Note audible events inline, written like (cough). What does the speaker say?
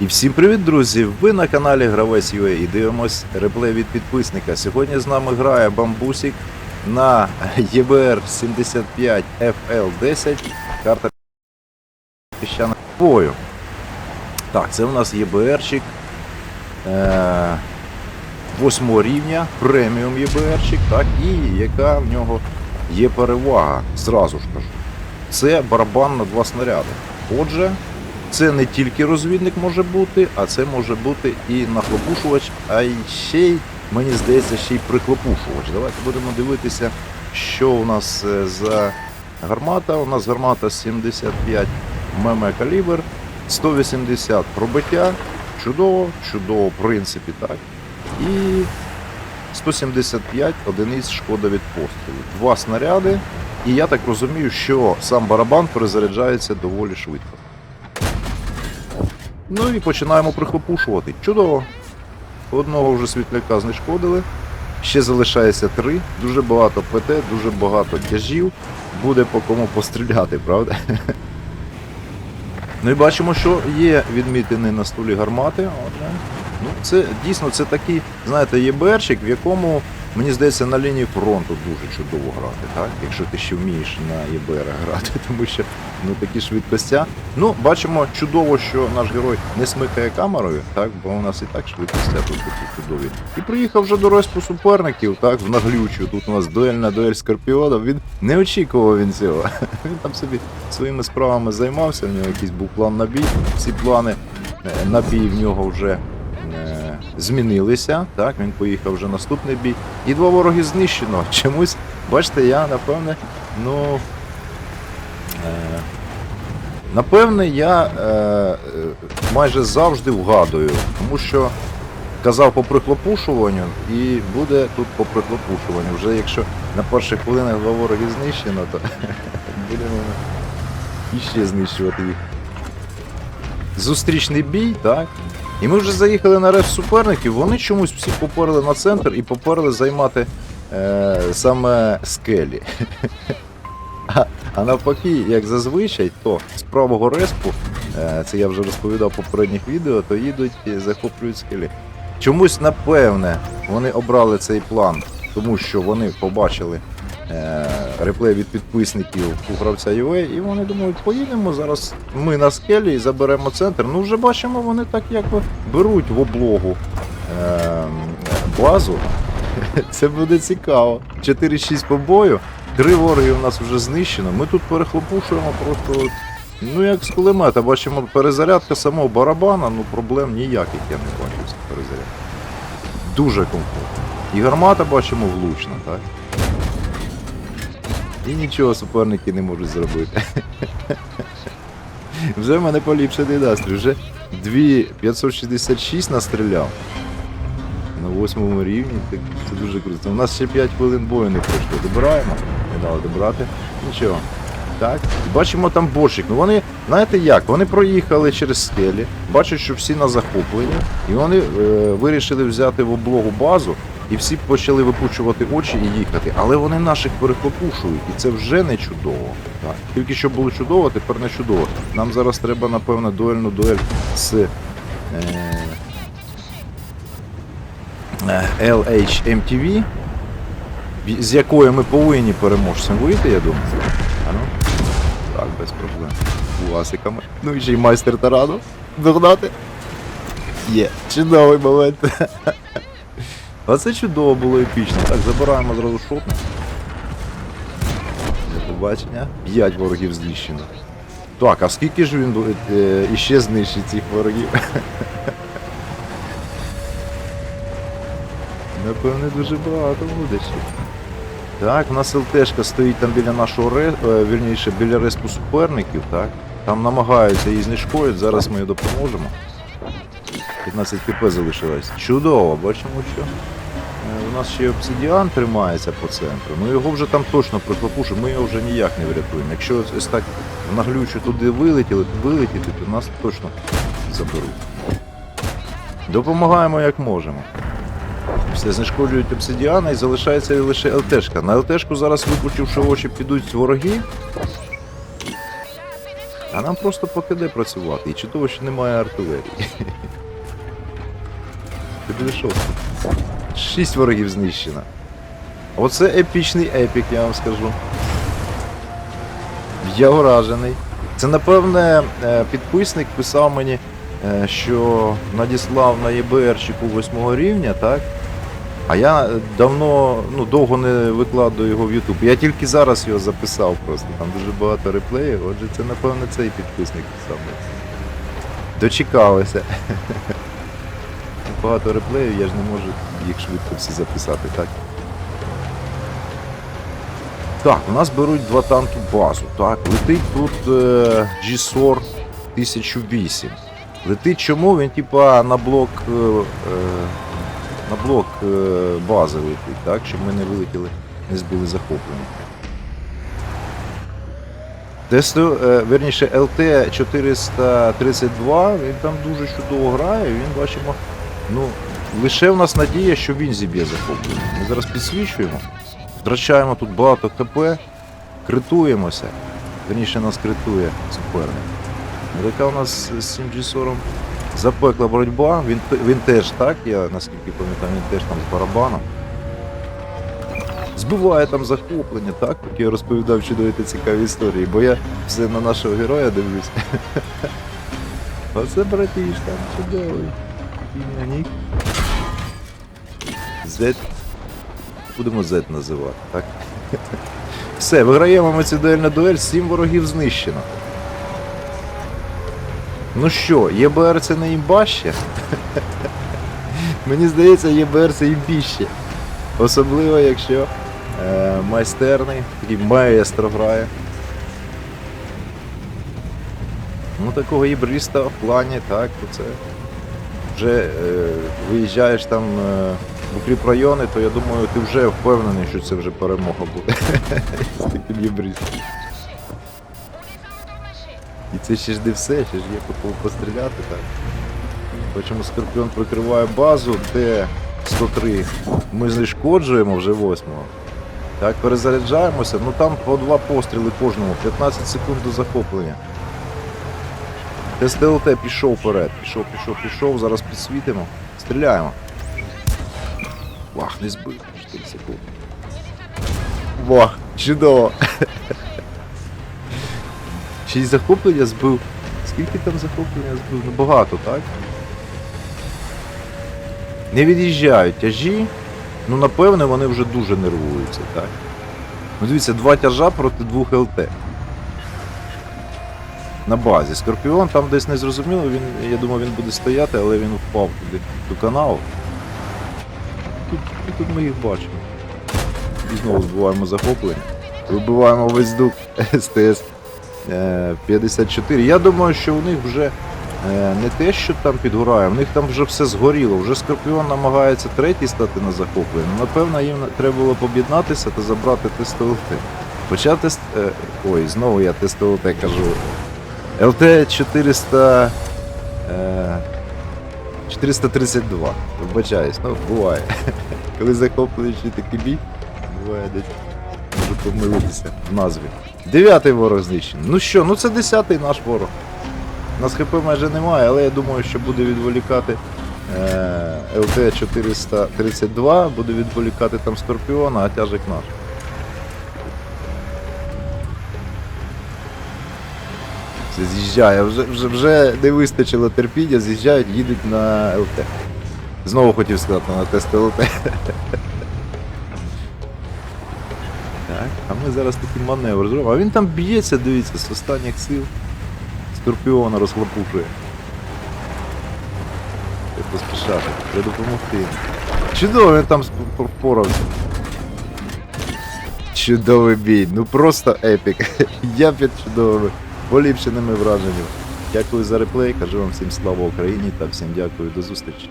І всім привіт, друзі! Ви на каналі Гравець UA і дивимось реплей від підписника. Сьогодні з нами грає бамбусик на ЄБР 75 FL10. Карта піщаного бою. Так, це у нас ЄБРчик е, 8 рівня, преміум ЄБРчик, так, і яка в нього є перевага, зразу ж кажу. Це барабан на два снаряди. Отже, це не тільки розвідник може бути, а це може бути і нахлопушувач, а й ще й, мені здається, ще й прихлопушувач. Давайте будемо дивитися, що у нас е, за гармата. У нас гармата 75 мм калібр, 180 пробиття. Чудово, чудово, в принципі, так. І 175 одиниць шкода від пострілу. Два снаряди. І я так розумію, що сам барабан перезаряджається доволі швидко. Ну і починаємо прихлопушувати. Чудово. Одного вже світляка знешкодили. Ще залишається три. Дуже багато ПТ, дуже багато тяжів. Буде по кому постріляти, правда? Ну і бачимо, що є відмітини на столі гармати. Ну, це дійсно це такий, знаєте, ЄБРчик, в якому, мені здається, на лінії фронту дуже чудово грати, так? Якщо ти ще вмієш на ЄБР (laughs) грати, тому що ну такі швидкостя. Ну, бачимо чудово, що наш герой не смикає камерою, так, бо у нас і так швидкостя тут такі чудові. І приїхав вже до респу суперників, так, в наглючу. Тут у нас дуельна дуель скорпіоном. Він не очікував він цього. (laughs) Він там собі своїми справами займався, в нього якийсь був план на бій. Всі плани е, на бій в нього вже змінилися. Так, він поїхав вже наступний бій. І два вороги знищено. (laughs) Чомусь, бачите, я напевне, ну. Е, Напевне, я е, майже завжди вгадую, тому що казав по прихлопушуванню і буде тут по прихлопушуванню. Вже якщо на перших хвилинах два вороги знищено, то (laughs) будемо іще знищувати їх. Зустрічний бій, так? І ми вже заїхали на реф суперників, вони чомусь всі поперли на центр і поперли займати е, саме скелі. (laughs) А, а навпаки, як зазвичай, то з правого респу, е, це я вже розповідав в попередніх відео, то їдуть і захоплюють скелі. Чомусь, напевне, вони обрали цей план, тому що вони побачили реплей від підписників у гравця UA, і вони думають, поїдемо зараз ми на скелі і заберемо центр. Ну вже бачимо, вони так якби беруть в облогу е, базу. (laughs) Це буде цікаво. 4-6 по бою. Три вороги у нас вже знищено. Ми тут перехлопушуємо просто. Ну, як з кулемета, бачимо перезарядка самого барабана, ну проблем ніяких я не бачу з перезарядки. Дуже комфортно. І гармата бачимо влучна, так? І нічого суперники не можуть зробити. Вже в мене поліпшений настрій. Вже 2566 настріляв. На восьмому рівні, так це дуже круто. У нас ще 5 хвилин бою не пройшло. Добираємо? Не дали добрати. Нічого. Так. Бачимо там борщик. Ну вони, знаєте як? Вони проїхали через скелі, бачать, що всі на захопленні, і вони е, вирішили взяти в облогу базу, і всі почали випучувати очі і їхати. Але вони наших перехлопушують, і це вже не чудово. Так. Тільки що було чудово, тепер не чудово. Нам зараз треба, напевно, дуельну дуель з. Е, е, LHMTV, з якої ми повинні переможцем вийти, я думаю. А ну? Так, без проблем. Класиками. Ну і ще й майстер тарану. Догнати. Є, чудовий момент. (laughs) Оце чудово було епічно. Так, забираємо зразу шотне. До побачення. П'ять ворогів знищено. Так, а скільки ж він е, іще знищить цих ворогів? (laughs) Напевне, дуже багато буде ще. Так, у нас ЛТшка стоїть там біля нашого ре... е, вірніше, біля респу суперників, так? Там намагаються її знешкодити, зараз ми їй допоможемо. 15 хп залишилось. Чудово, бачимо, що. Нас ще й обсидіан тримається по центру. Ну його вже там точно прихлопушимо, ми його вже ніяк не врятуємо. Якщо ось так наглючу туди вилетіли, вилетіти, то нас точно заберуть. Допомагаємо як можемо. Все знешкоджують обсидіана і залишається лише ЛТшка. На ЛТшку зараз, випучивши очі, підуть вороги. А нам просто по КД працювати. І чудово, що немає артилерії. (laughs) Ти що? Шість ворогів знищено. Оце епічний епік, я вам скажу. Я вражений. Це, напевне, е, підписник писав мені, е, що надіслав на ЄБРчику 8 рівня, так? А я давно, ну, довго не викладаю його в YouTube. Я тільки зараз його записав просто. Там дуже багато реплеїв. Отже, це, напевне, цей підписник писав. Дочекалися. (laughs) Багато реплеїв, я ж не можу їх швидко всі записати, так? Так, у нас беруть два танки базу. Так, летить тут е, G-SOR 1008. Летить чому? Він типа на блок е, е, на блок е, бази летить, так? Щоб ми не вилетіли, не збили захоплення. Тесто, е, верніше, LT 432, він там дуже чудово грає, він бачимо. Ну, лише в нас надія, що він зіб'є захоплення. Ми зараз підсвічуємо. Втрачаємо тут багато ХП, критуємося. Верніше нас критує суперник. Така у нас з 7G40 запекла боротьба. Він, він теж так, я наскільки пам'ятаю, він теж там з барабаном. Збиває там захоплення, так? Поки я розповідав чудові цікаві історії, бо я все на нашого героя дивлюсь. (laughs) Оце братіш там чудовий. Ім'я. Z будемо Z називати, так? (laughs) Все, виграємо ми цю дуель на дуель, 7 ворогів знищено. Ну що, ЄБР це не імбаще? (laughs) Мені здається, ЄБР це імбіще. Особливо, якщо е, майстерний, такий маестро грає. Ну, такого ібриста в плані, так, то це вже е, виїжджаєш там е, в укріп райони, то я думаю, ти вже впевнений, що це вже перемога буде. (laughs) З таким єбристом. І це ще ж не все, ще ж є по постріляти, так. Бачимо, Скорпіон прикриває базу, де 103 ми знешкоджуємо вже 8-го. Так, перезаряджаємося, ну там по два постріли кожному, 15 секунд до захоплення. СТЛТ пішов вперед, пішов, пішов, пішов, зараз підсвітимо. Стріляємо. Вах, не збив. 4 секунди. Вах, чудово. (laughs) Шість захоплення збив. Скільки там захоплення збив? Ну багато, так? Не від'їжджають тяжі. Ну напевне вони вже дуже нервуються, так? Ну дивіться, два тяжа проти двох ЛТ. На базі. Скорпіон там десь не зрозуміло, він, я думав, він буде стояти, але він впав туди до каналу. Тут, тут ми їх бачимо. І знову збиваємо захоплення. Вибиваємо весь дух (laughs) СТС е, 54. Я думаю, що у них вже е, не те, що там підгорає, в них там вже все згоріло. Вже Скорпіон намагається третій стати на захоплення. Напевно, їм треба було б об'єднатися та забрати ТСТЛТ. Хоча тест. е, Ой, знову я ТСТЛТ кажу. ЛТ 400. Е, 432. Вибачаюсь, ну буває. (laughs) Коли захоплюючий такий бій, буває десь можу помилитися в назві. Дев'ятий ворог знищений. Ну що, ну це десятий наш ворог. Нас ХП майже немає, але я думаю, що буде відволікати е, ЛТ 432, буде відволікати там Скорпіона, а тяжик наш. Все з'їжджає, вже, вже, вже не вистачило терпіння, з'їжджають, їдуть на ЛТ. Знову хотів сказати на тест ЛТ. Так, а ми зараз такий маневр зробимо. А він там б'ється, дивіться, з останніх сил. Скорпіона розхлопушує. Поспішати, треба допомогти. Чудово, він там впорався. Чудовий бій, ну просто епік. (laughs) Я під чудовими, поліпшеними враженнями. Дякую за реплей, кажу вам всім слава Україні та всім дякую до зустрічі.